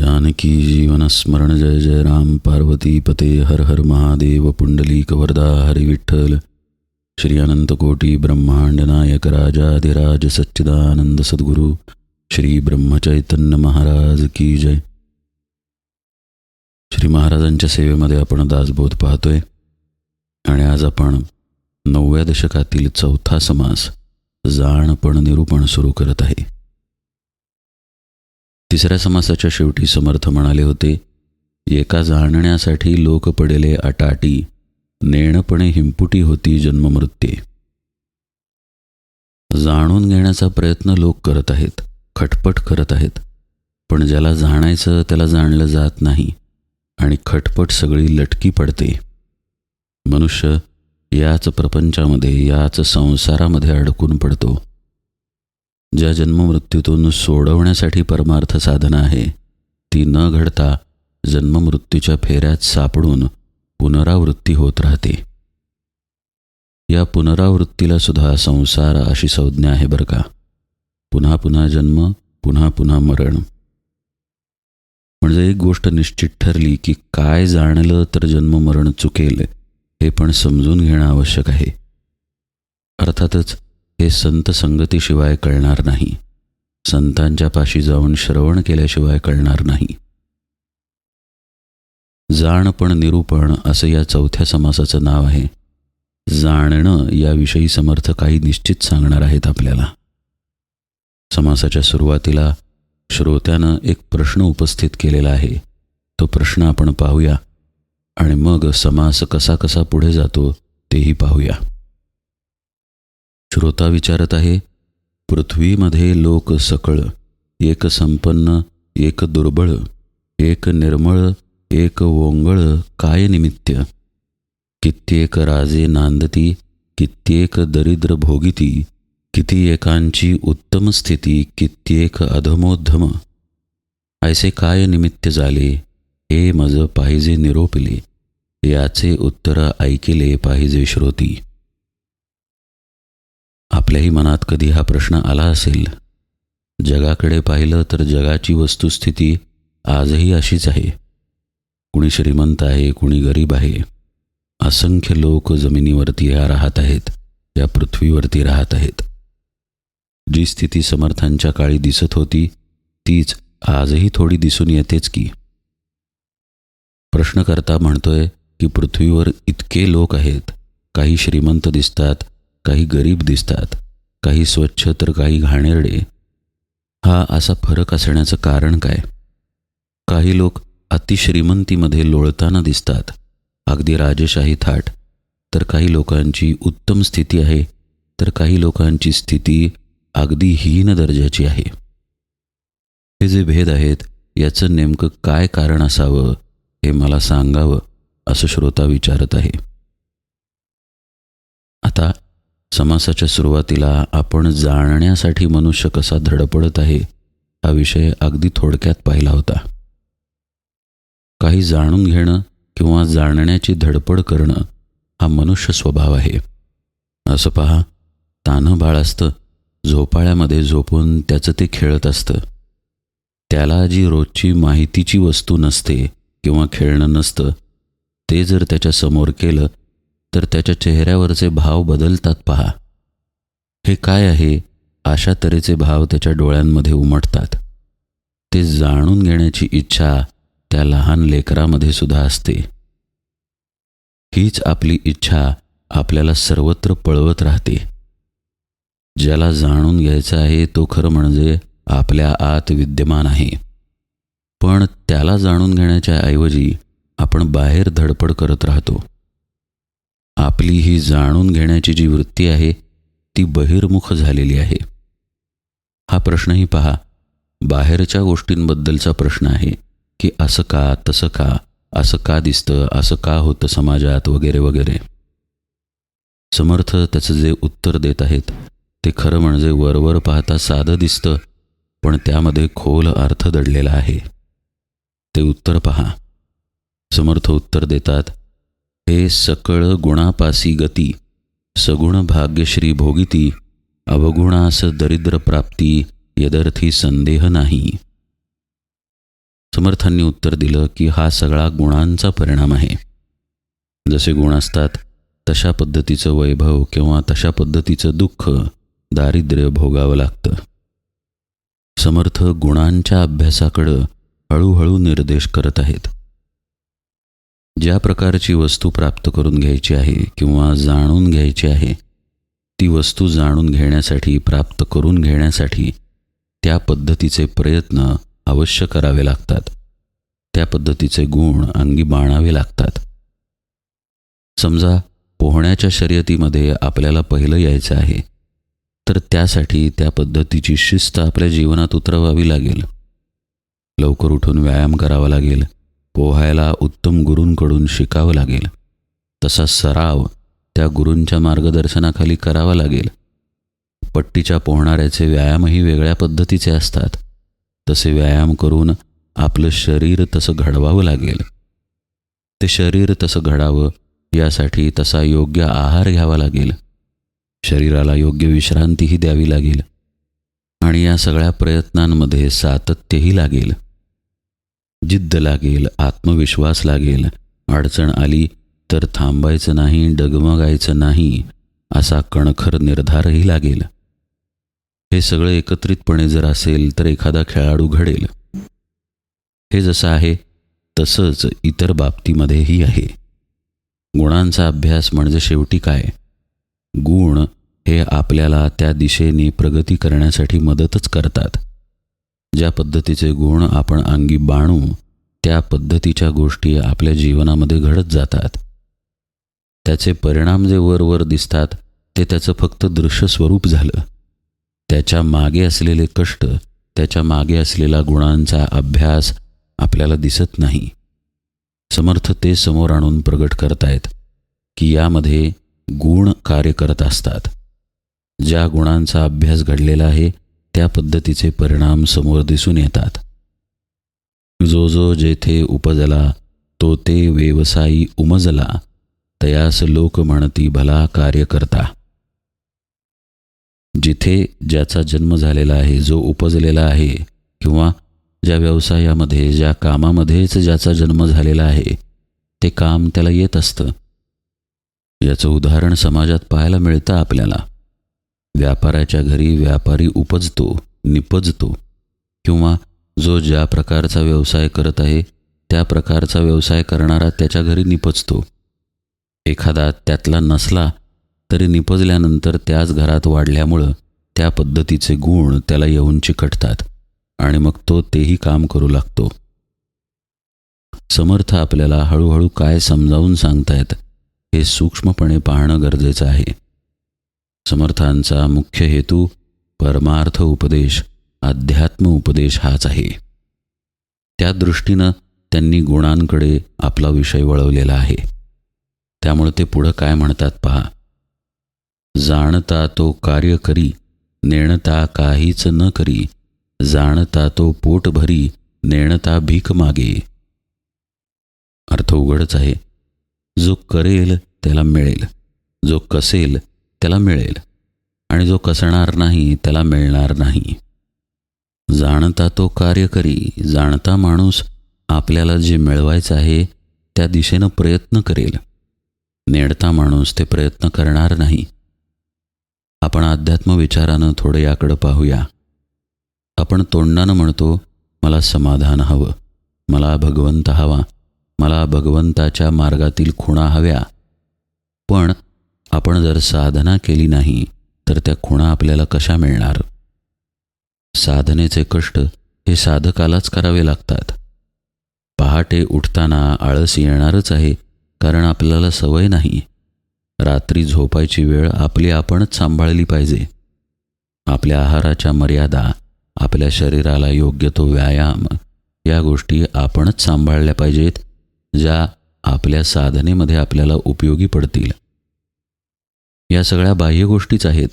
जानकी जीवनस्मरण जय जय राम। पार्वती पते हर हर महादेव। पुंडलीक वरदा हरिविठ्ठल श्री अनंत कोटी ब्रह्मांड नायक राजाधिराज सच्चिदानंद सद्गुरु। श्री ब्रह्मचैतन्य महाराज की जय। श्री महाराजांच्या सेवेमध्ये आपण दासबोध पाहतोय. आणि आज आपण नवव्या दशकातील चौथा समास जाणपण निरूपण सुरू करत आहे. तिसऱ्या समासाच्या शेवटी समर्थ म्हणाले होते एका जाणण्यासाठी लोक पडेले अटाटी नेणपणे हिंपुटी होती जन्ममृत्ये. जाणून घेण्याचा प्रयत्न लोक करत आहेत खटपट करत आहेत पण ज्याला जाणायचं त्याला जाणलं जात नाही आणि खटपट सगळी लटकी पडते. मनुष्य याच प्रपंचामध्ये याच संसारामध्ये अडकून पडतो. ज्या जन्ममृत्यूतून सोडवण्यासाठी परमार्थ साधना आहे ती न घडता जन्ममृत्यूच्या फेऱ्यात सापडून पुनरावृत्ती होत राहते. या पुनरावृत्तीला सुद्धा संसार अशी संज्ञा आहे बरं का. पुन्हा पुन्हा जन्म पुन्हा पुन्हा मरण. म्हणजे एक गोष्ट निश्चित ठरली की काय जाणलं तर जन्म मरण चुकेल हे पण समजून घेणं आवश्यक आहे. अर्थातच हे संत संगतीशिवाय कळणार नाही. संतांच्या पाशी जाऊन श्रवण केल्याशिवाय कळणार नाही. जाणपण निरूपण असं या चौथ्या समासाचं नाव आहे. जाणणं याविषयी समर्थ काही निश्चित सांगणार आहेत आपल्याला. समासाच्या सुरुवातीला श्रोत्यानं एक प्रश्न उपस्थित केलेला आहे. तो प्रश्न आपण पाहूया आणि मग समास कसा कसा पुढे जातो तेही पाहूया. श्रोता विचारत आहे पृथ्वीमध्ये लोक सकळ एक संपन्न एक दुर्बळ एक निर्मळ एक वोंगळ काय निमित्य कित्येक राजे नांदती कित्येक दरिद्र भोगिती किती एकांची उत्तम स्थिती कित्येक अधमोद्धम. ऐसे काय निमित्त झाले? हे मज पाहिजे निरोपले याचे उत्तर ऐकिले पाहिजे श्रोती. आपल्याही मनात कधी हा प्रश्न आला असेल? जगाकडे पाहिलं तर जगाची वस्तुस्थिती आजही अशीच आहे. कुणी श्रीमंत आहे कुणी गरीब आहे. असंख्य लोक जमिनीवरती या राहत आहेत या पृथ्वीवरती राहत आहेत. जी स्थिती समर्थांच्या काळी दिसत होती तीच आजही थोडी दिसून येतेच की. प्रश्नकर्ता म्हणतोय की पृथ्वीवर इतके लोक आहेत काही श्रीमंत दिसतात काही गरीब दिसतात काही स्वच्छ तर काही घाणेरडे. हा असा फरक असण्याचं कारण काय? काही लोक अतिश्रीमंतीमध्ये लोळताना दिसतात. अगदी राजेशाही थाट. तर काही लोकांची उत्तम स्थिती आहे तर काही लोकांची स्थिती अगदी हीन दर्जाची आहे. हे जे भेद आहेत याचं नेमकं काय कारण असावं हे मला सांगावं असं श्रोता विचारत आहे. आता समासाच्या सुरुवातीला आपण जाणण्यासाठी मनुष्य कसा धडपडत आहे हा विषय अगदी थोडक्यात पाहिला होता. काही जाणून घेणं किंवा जाणण्याची धडपड करणं हा मनुष्य स्वभाव आहे. असं पहा तानं बाळ असतं झोपाळ्यामध्ये झोपून त्याचं ते खेळत असतं. त्याला जी रोजची माहितीची वस्तू नसते किंवा खेळणं नसतं ते जर त्याच्यासमोर केलं तर त्याच्या चेहऱ्यावरचे भाव बदलतात पहा. हे काय आहे? अशा तऱ्हेचे भाव त्याच्या डोळ्यांमध्ये उमटतात. ते जाणून घेण्याची इच्छा त्या लहान लेकरामध्ये सुद्धा असते. हीच आपली इच्छा आपल्याला सर्वत्र पळवत राहते. ज्याला जाणून घ्यायचं आहे तो खरं म्हणजे आपल्या आत विद्यमान आहे. पण त्याला जाणून घेण्याच्या ऐवजी आपण बाहेर धडपड करत राहतो. आपली ही जाणून घेण्याची जी वृत्ती आहे ती बहिर्मुख झालेली आहे. हा प्रश्नही पहा. बाहेरच्या गोष्टींबद्दलचा प्रश्न आहे की असं का तसं का असं का दिसतं असं का होतं समाजात वगैरे वगैरे. समर्थ त्याचं जे उत्तर देत आहेत ते खरं म्हणजे वरवर पाहता साधं दिसतं पण त्यामध्ये खोल अर्थ दडलेला आहे. ते उत्तर पहा. समर्थ उत्तर देतात हे सकळ गुणापासी गती सगुण भाग्यश्री भोगिती अवगुणास दरिद्र प्राप्ती यदर्थी संदेह नाही. समर्थांनी उत्तर दिलं की हा सगळा गुणांचा परिणाम आहे. जसे गुण असतात तशा पद्धतीचं वैभव किंवा तशा पद्धतीचं दुःख दारिद्र्य भोगावं लागतं. समर्थ गुणांच्या अभ्यासाकडं हळूहळू निर्देश करत आहेत. ज्या प्रकारची वस्तू प्राप्त करून घ्यायची आहे किंवा जाणून घ्यायची आहे ती वस्तू जाणून घेण्यासाठी प्राप्त करून घेण्यासाठी त्या पद्धतीचे प्रयत्न अवश्य करावे लागतात. त्या पद्धतीचे गुण अंगी बाणावे लागतात. समजा पोहण्याच्या शर्यतीमध्ये आपल्याला पहिलं यायचं आहे तर त्यासाठी त्या पद्धतीची शिस्त आपल्या जीवनात उतरवावी लागेल. लवकर उठून व्यायाम करावा लागेल. पोहायला उत्तम गुरूंकडून शिकावं लागेल. तसा सराव त्या गुरूंच्या मार्गदर्शनाखाली करावा लागेल. पट्टीच्या पोहणाऱ्याचे व्यायामही वेगळ्या पद्धतीचे असतात. तसे व्यायाम करून आपलं शरीर तसं घडवावं लागेल. ते शरीर तसं घडावं यासाठी तसा योग्य आहार घ्यावा लागेल. शरीराला योग्य विश्रांतीही द्यावी लागेल. आणि या सगळ्या प्रयत्नांमध्ये सातत्यही लागेल. जिद्द लागेल आत्मविश्वास लागेल. अडचण आली तर थांबायचं नाही डगमगायचं नाही असा कणखर निर्धारही लागेल. हे सगळं एकत्रितपणे जर असेल तर एखादा खेळाडू घडेल. हे जसं आहे तसंच इतर बाबतीमध्येही आहे. गुणांचा अभ्यास म्हणजे शेवटी काय? गुण हे आपल्याला त्या दिशेने प्रगती करण्यासाठी मदतच करतात. ज्या पद्धतीचे गुण आपण अंगी बाणू त्या पद्धतीच्या गोष्टी आपल्या जीवनामध्ये घडत जातात. त्याचे परिणाम जे वर वर दिसतात ते त्याचं फक्त दृश्य स्वरूप झालं. त्याच्यामागे असलेले कष्ट त्याच्यामागे असलेला गुणांचा अभ्यास आपल्याला दिसत नाही. समर्थ ते समोर आणून प्रगट करतायत की यामध्ये गुण कार्य करत असतात. ज्या गुणांचा अभ्यास घडलेला आहे त्या पद्धतीचे परिणाम समोर दिसून येतात. जो जो जेथे उपजला तो ते व्यवसायी उमजला तयास लोक म्हणती भला कार्य करता. जिथे ज्याचा जन्म झालेला आहे जो उपजलेला आहे किंवा ज्या व्यवसायामध्ये ज्या कामामध्येच ज्याचा जन्म झालेला आहे ते काम त्याला येत असतं. याचं उदाहरण समाजात पाहायला मिळतं आपल्याला. व्यापाराच्या घरी व्यापारी उपजतो निपजतो किंवा जो ज्या प्रकारचा व्यवसाय करत आहे त्या प्रकारचा व्यवसाय करणारा त्याच्या घरी निपजतो. एखादा त्यातला नसला तरी निपजल्यानंतर त्याच घरात वाढल्यामुळं त्या पद्धतीचे गुण त्याला येऊन चिकटतात आणि मग तो तेही काम करू लागतो. समर्थ आपल्याला हळूहळू काय समजावून सांगतायत हे सूक्ष्मपणे पाहणं गरजेचं आहे. समर्थांचा मुख्य हेतू परमार्थ उपदेश अध्यात्म उपदेश हाच आहे. त्या दृष्टीनं त्यांनी गुणांकडे आपला विषय वळवलेला आहे. त्यामुळे ते पुढं काय म्हणतात पहा? जाणता तो कार्य करी नेणता काहीच न करी जाणता तो पोट भरी नेणता भीक मागे. अर्थ उघडच आहे. जो करेल त्याला मिळेल. जो कसेल त्याला मिळेल. आणि जो कसणार नाही त्याला मिळणार नाही. जाणता तो कार्य करी जाणता माणूस आपल्याला जे मिळवायचं आहे त्या दिशेनं प्रयत्न करेल. नेडता माणूस ते प्रयत्न करणार नाही. आपण अध्यात्म विचारानं थोडं याकडं पाहूया. आपण तोंडानं म्हणतो मला समाधान हवं. मला भगवंत हवा. मला भगवंताच्या मार्गातील खुणा हव्या. पण आपण जर साधना केली नाही तर त्या खुणा आपल्याला कशा मिळणार? साधनेचे कष्ट हे साधकालाच करावे लागतात. पहाटे उठताना आळस येणारच आहे कारण आपल्याला सवय नाही. रात्री झोपायची वेळ आपली आपणच सांभाळली पाहिजे. आपल्या आहाराच्या मर्यादा आपल्या शरीराला योग्य तो व्यायाम या गोष्टी आपणच सांभाळल्या पाहिजेत ज्या आपल्या साधनेमध्ये आपल्याला उपयोगी पडतील. या सगळ्या बाह्य गोष्टीच आहेत.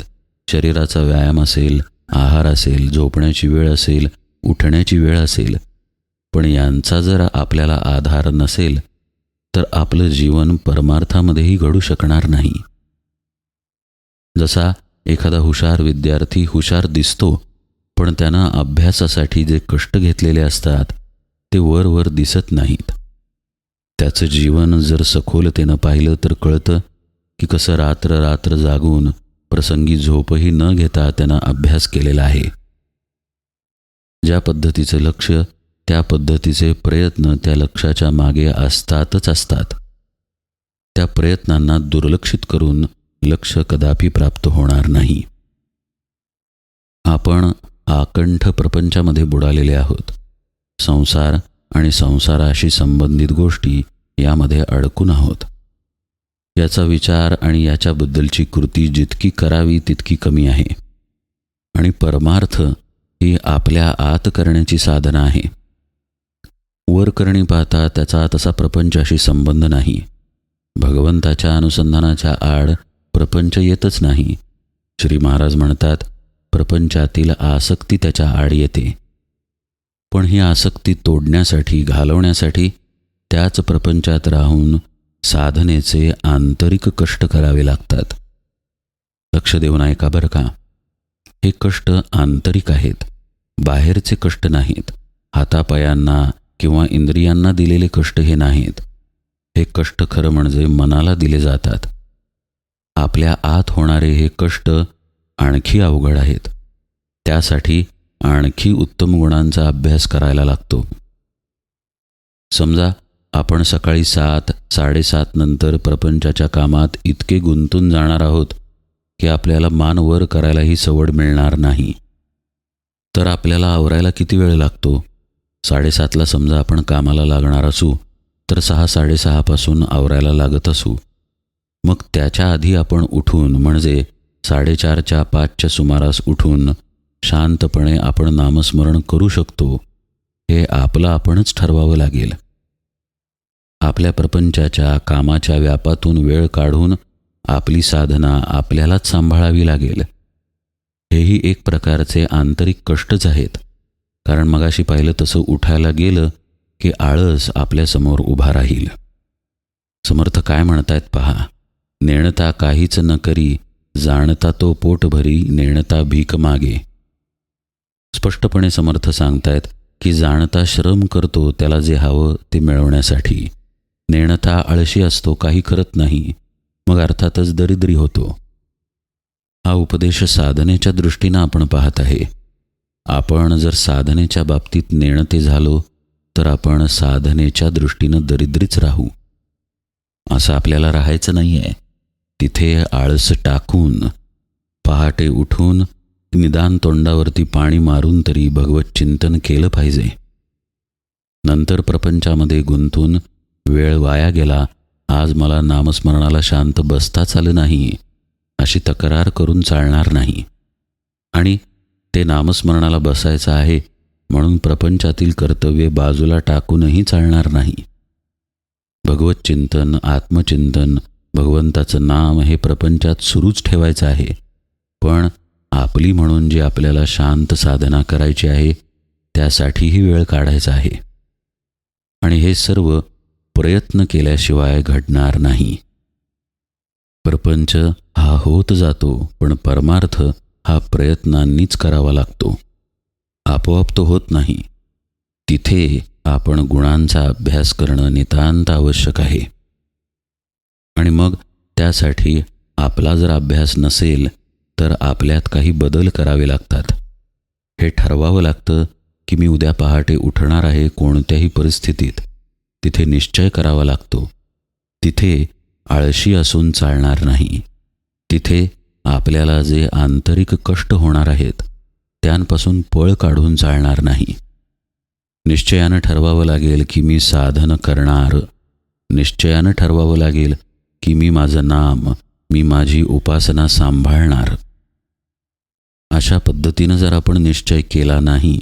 शरीराचा व्यायाम असेल आहार असेल झोपण्याची वेळ असेल उठण्याची वेळ असेल. पण यांचा जर आपल्याला आधार नसेल तर आपलं जीवन परमार्थामध्येही घडू शकणार नाही. जसा एखादा हुशार विद्यार्थी हुशार दिसतो पण त्यांना अभ्यासासाठी जे कष्ट घेतलेले असतात ते वरवर दिसत नाहीत. त्याचं जीवन जर सखोलतेनं पाहिलं तर कळतं की कसं रात्र रात्र जागून प्रसंगी झोपही न घेता त्यानं अभ्यास केलेला आहे. ज्या पद्धतीचं लक्ष त्या पद्धतीचे प्रयत्न त्या लक्षाच्या मागे असतातच असतात. त्या प्रयत्नांना दुर्लक्षित करून लक्ष कदापि प्राप्त होणार नाही. आपण आकंठ प्रपंचामध्ये बुडालेले आहोत. संसार आणि संसाराशी संबंधित गोष्टी यामध्ये अडकून आहोत. याचा विचार आणि याच्याबद्दलची कृती जितकी करावी तितकी कमी आहे. आणि परमार्थ ही आपल्या आत करण्याची साधना आहे. वर करणी पाहता त्याचा तसा प्रपंचाशी संबंध नाही. भगवंताच्या अनुसंधानाच्या आड प्रपंच येतच नाही. श्री महाराज म्हणतात प्रपंचातील आसक्ती त्याच्या आड येते. पण ही आसक्ती तोडण्यासाठी घालवण्यासाठी त्याच प्रपंचात राहून साधनेचे आंतरिक कष्ट करावे लागतात. लक्ष देऊन ऐका बरं का? हे कष्ट आंतरिक आहेत. बाहेरचे कष्ट नाहीत. हातापायांना किंवा इंद्रियांना दिलेले कष्ट हे नाहीत. हे कष्ट खरं म्हणजे मनाला दिले जातात. आपल्या आत होणारे हे कष्ट आणखी अवघड आहेत. त्यासाठी आणखी उत्तम गुणांचा अभ्यास करायला लागतो. समजा आपण सकाळी सात साडेसात नंतर प्रपंचाच्या कामात इतके गुंतून जाणार आहोत की आपल्याला मान वर करायलाही सवड मिळणार नाही. तर आपल्याला आवरायला किती वेळ लागतो? साडेसातला समजा आपण कामाला लागणार असू तर सहा साडेसहापासून आवरायला लागत असू. मग त्याच्या आधी आपण उठून म्हणजे साडेचारच्या पाचच्या सुमारास उठून शांतपणे आपण नामस्मरण करू शकतो हे आपलं आपणच ठरवावं लागेल. आपल्या प्रपंचाच्या कामाच्या व्यापातून वेळ काढून आपली साधना आपल्यालाच सांभाळावी लागेल. हेही एक प्रकारचे आंतरिक कष्टच आहेत. कारण मगाशी पाहिलं तसं उठायला गेलं की आळस आपल्यासमोर उभा राहील. समर्थ काय म्हणतायत पहा नेणता काहीच न करी जाणता तो पोटभरी नेणता भीक मागे. स्पष्टपणे समर्थ सांगतायत की जाणता श्रम करतो त्याला जे हवं ते मिळवण्यासाठी. नेणता आळशी असतो काही करत नाही मग अर्थातच दरिद्री होतो. हा उपदेश साधनेच्या दृष्टीनं आपण पाहत आहे. आपण जर साधनेच्या बाबतीत नेणते झालो तर आपण साधनेच्या दृष्टीनं दरिद्रीच राहू. असं आपल्याला राहायचं नाही आहे तिथे आळस टाकून पहाटे उठून निदान तोंडावरती पाणी मारून तरी भगवत चिंतन केलं पाहिजे. नंतर प्रपंचामध्ये गुंतून वेळ वाया गेला. आज मला नामस्मरणाला शांत बसताच आलं नाही. अशी तक्रार करून चालणार नाही. आणि ते नामस्मरणाला बसायचं आहे म्हणून प्रपंचातील कर्तव्य बाजूला टाकूनही चालणार नाही. भगवत चिंतन आत्मचिंतन भगवंताचं नाम हे प्रपंचात सुरूच ठेवायचं आहे. पण आपली म्हणून जी आपल्याला शांत साधना करायची आहे त्यासाठीही वेळ काढायचा आहे. आणि हे सर्व प्रयत्न केल्याशिवाय घडणार नाही. प्रपंच हा होत जातो पण परमार्थ हा प्रयत्नांनीच करावा लागतो. आपोआप तो होत नाही. तिथे आपण गुणांचा अभ्यास करणं नितांत आवश्यक आहे. आणि मग त्यासाठी आपला जर अभ्यास नसेल तर आपल्यात काही बदल करावे लागतात. हे ठरवावं लागतं की मी उद्या पहाटे उठणार आहे कोणत्याही परिस्थितीत. तिथे निश्चय करावा लागतो. तिथे आळशी असून चालणार नाही. तिथे आपल्याला जे आंतरिक कष्ट होणार आहेत त्यांपासून पळ काढून चालणार नाही. निश्चयानं ठरवावं लागेल की मी साधन करणार. निश्चयानं ठरवावं लागेल की मी माझं नाम मी माझी उपासना सांभाळणार. अशा पद्धतीनं जर आपण निश्चय केला नाही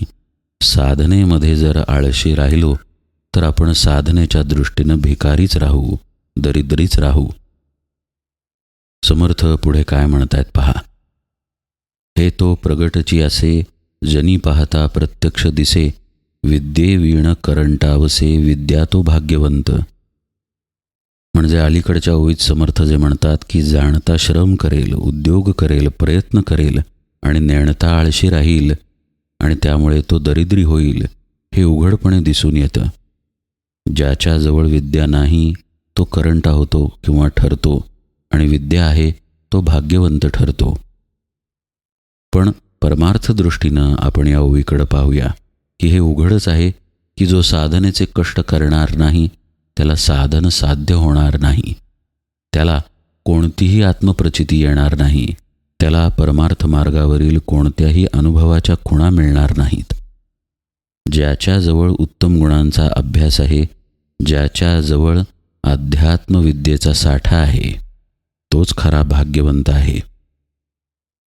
साधनेमध्ये जर आळशी राहिलो तर आपण साधनेच्या दृष्टीनं भिकारीच राहू दरिद्रीच राहू. समर्थ पुढे काय म्हणतायत पहा. हे तो प्रगटची असे जनी पाहता प्रत्यक्ष दिसे विद्येवीण करंटावसे विद्या तो भाग्यवंत. म्हणजे अलीकडच्या ओळीत समर्थ जे म्हणतात की जाणता श्रम करेल उद्योग करेल प्रयत्न करेल आणि नेणता आळशी राहील आणि त्यामुळे तो दरिद्री होईल हे उघडपणे दिसून येतं. ज्याच्याजवळ विद्या नाही तो करंटा होतो किंवा ठरतो आणि विद्या आहे तो भाग्यवंत ठरतो. पण परमार्थ दृष्टीनं आपण या ओवीकडं पाहूया की हे उघडच आहे की जो साधनेचे कष्ट करणार नाही त्याला साधन साध्य होणार नाही. त्याला कोणतीही आत्मप्रचिती येणार नाही त्याला परमार्थ मार्गावरील कोणत्याही अनुभवाच्या खुणा मिळणार नाहीत. ज्याच्याजवळ उत्तम गुणांचा अभ्यास आहे ज्याच्याजवळ अध्यात्मविद्येचा साठा आहे तोच खरा भाग्यवंत आहे.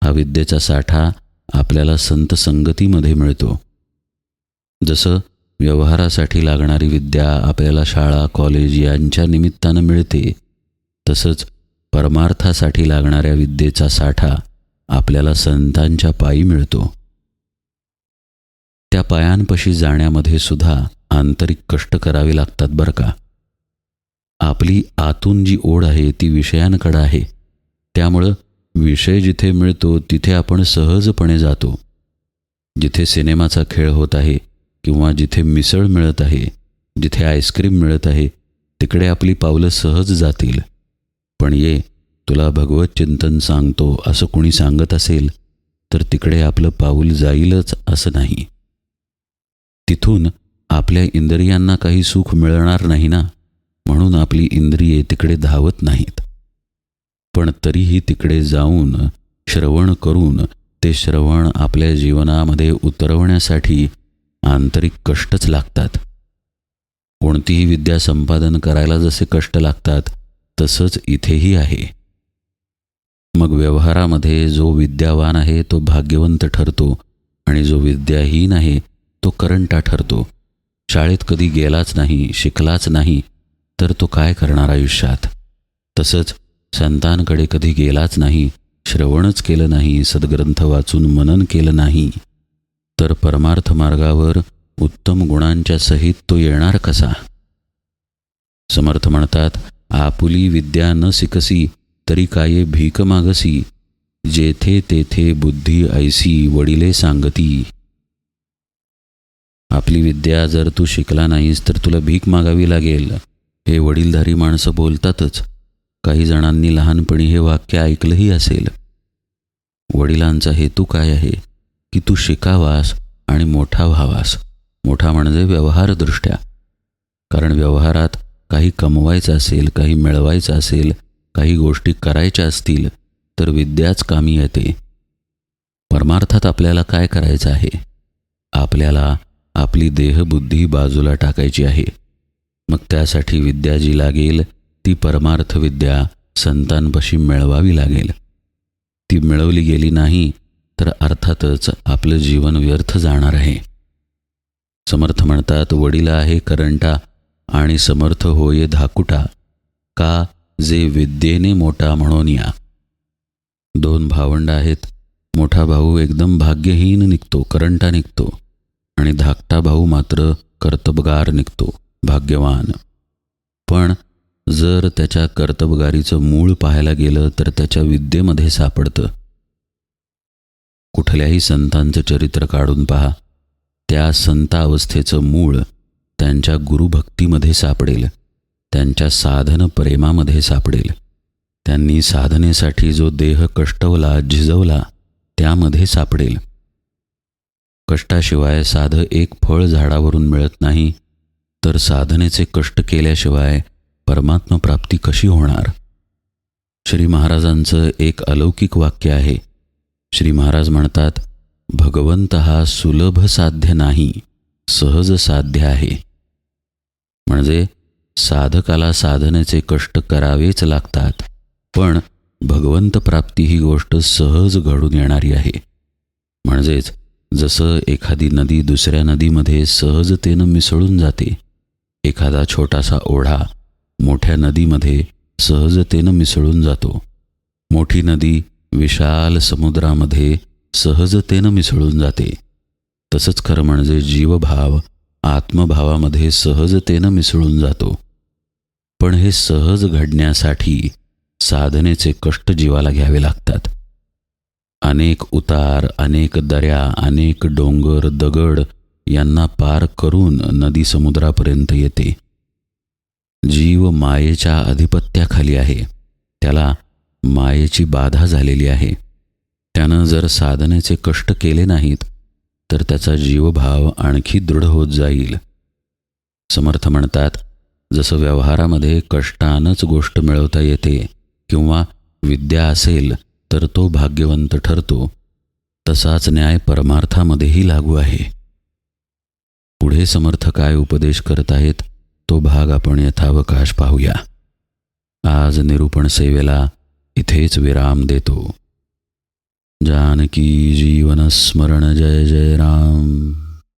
हा विद्येचा साठा आपल्याला संत संगतीमध्ये मिळतो. जसं व्यवहारासाठी लागणारी विद्या आपल्याला शाळा कॉलेज यांच्या निमित्तानं मिळते तसंच परमार्थासाठी लागणाऱ्या विद्येचा साठा आपल्याला संतांच्या पायी मिळतो. त्या पायांपाशी जाण्यामध्ये सुद्धा आंतरिक कष्ट करावे लागतात बरं का? आपली आतून जी ओढ आहे ती विषयांकडं आहे. त्यामुळं विषय जिथे मिळतो तिथे आपण सहजपणे जातो. जिथे सिनेमाचा खेळ होत आहे किंवा जिथे मिसळ मिळत आहे जिथे आईस्क्रीम मिळत आहे तिकडे आपली पावलं सहज जातील. पण ये तुला भगवत चिंतन सांगतो असं कोणी सांगत असेल तर तिकडे आपलं पाऊल जाईलच असं नाही. तिथून आपल्या इंद्रियांना काही सुख मिळणार नाही ना? म्हणून आपली इंद्रिये तिकडे धावत नाहीत. पण तरीही तिकडे जाऊन श्रवण करून ते श्रवण आपल्या जीवनामध्ये उतरवण्यासाठी आंतरिक कष्टच लागतात. कोणतीही विद्या संपादन करायला जसे कष्ट लागतात तसंच इथेही आहे. मग व्यवहारामध्ये जो विद्यावान आहे तो भाग्यवंत ठरतो आणि जो विद्याहीन आहे तो करंटा ठरतो. शाळेत कधी गेलाच नाही शिकलाच नाही तर तो काय करणार आयुष्यात? तसंच संतांकडे कधी गेलाच नाही श्रवणच केलं नाही सद्ग्रंथ वाचून मनन केलं नाही. तर परमार्थ मार्गावर उत्तम गुणांच्या सहित तो येणार कसा? समर्थ म्हणतात आपुली विद्या न शिकसी तरी काय भीक मागसी जेथे तेथे बुद्धी ऐसी वडिले सांगती. आपली विद्या जर तू शिकला नाहीस तर तुला भीक मागावी लागेल. हे वडीलधारी माणसं बोलतातच. काही जणांनी लहानपणी हे वाक्य ऐकलंही असेल. वडिलांचा हेतू काय आहे? की तू शिकावास आणि मोठा व्हावास. मोठा म्हणजे व्यवहारदृष्ट्या. कारण व्यवहारात काही कमवायचं असेल काही मिळवायचं असेल काही गोष्टी करायच्या असतील तर विद्याच कामी येते. परमार्थात आपल्याला काय करायचं आहे? आपल्याला आपली देहबुद्धी बाजूला टाकायची आहे. मग त्यासाठी विद्या जी लागेल ती परमार्थ विद्या संतांपाशी मिळवावी लागेल. ती मिळवली गेली नाही तर अर्थातच आपलं जीवन व्यर्थ जाणार आहे. समर्थ म्हणतात वडील आहे करंटा आणि समर्थ होये धाकुटा. का जे विद्येने मोठा म्हणून या? दोन भावंड आहेत. मोठा भाऊ एकदम भाग्यहीन निघतो करंटा निघतो. आणि धाकटा भाऊ मात्र कर्तबगार निघतो भाग्यवान. पण जर त्याच्या कर्तबगारीचं मूळ पाहायला गेलं तर त्याच्या विद्येमध्ये सापडतं. कुठल्याही संतांचं चरित्र काढून पहा. त्या संतावस्थेचं मूळ त्यांच्या गुरुभक्तीमध्ये सापडेल. त्यांच्या साधन प्रेमामध्ये सापडेल. त्यांनी साधनेसाठी जो देह कष्टवला झिजवला त्यामध्ये सापडेल. कष्टाशिवाय साधं एक फळ झाडावरून मिळत नाही तर साधनेचे कष्ट केल्याशिवाय परमात्मप्राप्ती कशी होणार? श्री महाराजांचं एक अलौकिक वाक्य आहे. श्री महाराज म्हणतात भगवंत हा सुलभ साध्य नाही सहज साध्य आहे. म्हणजे साधकाला साधनेचे कष्ट करावेच लागतात पण भगवंत प्राप्ती ही गोष्ट सहज घडून येणारी आहे. म्हणजेच जसं एखादी नदी दुसऱ्या नदीमध्ये सहजतेनं मिसळून जाते एखादा छोटासा ओढा मोठ्या नदीमध्ये सहजतेनं मिसळून जातो. मोठी नदी विशाल समुद्रामध्ये सहजतेनं मिसळून जाते. तसंच खरं म्हणजे जीवभाव आत्मभावामध्ये सहजतेनं मिसळून जातो. पण हे सहज घडण्यासाठी साधनेचे कष्ट जीवाला घ्यावे लागतात. अनेक उतार अनेक दऱ्या अनेक डोंगर दगड यांना पार करून नदी समुद्रापर्यंत येते. जीव मायेच्या अधिपत्याखाली आहे. त्याला मायेची बाधा झालेली आहे. त्यानं जर साधनेचे कष्ट केले नाहीत तर त्याचा जीवभाव आणखी दृढ होत जाईल. समर्थ म्हणतात जसं व्यवहारामध्ये कष्टानंच गोष्ट मिळवता येते किंवा विद्या असेल तर तो भाग्यवंत ठरतो तसाच न्याय परमार्थामध्येही लागू आहे. पुढे समर्थ काय उपदेश करत आहेत तो भाग आपण यथावकाश पाहूया. आज निरूपण सेवेला इथेच विराम देतो. जानकी जीवन स्मरण जय जय राम.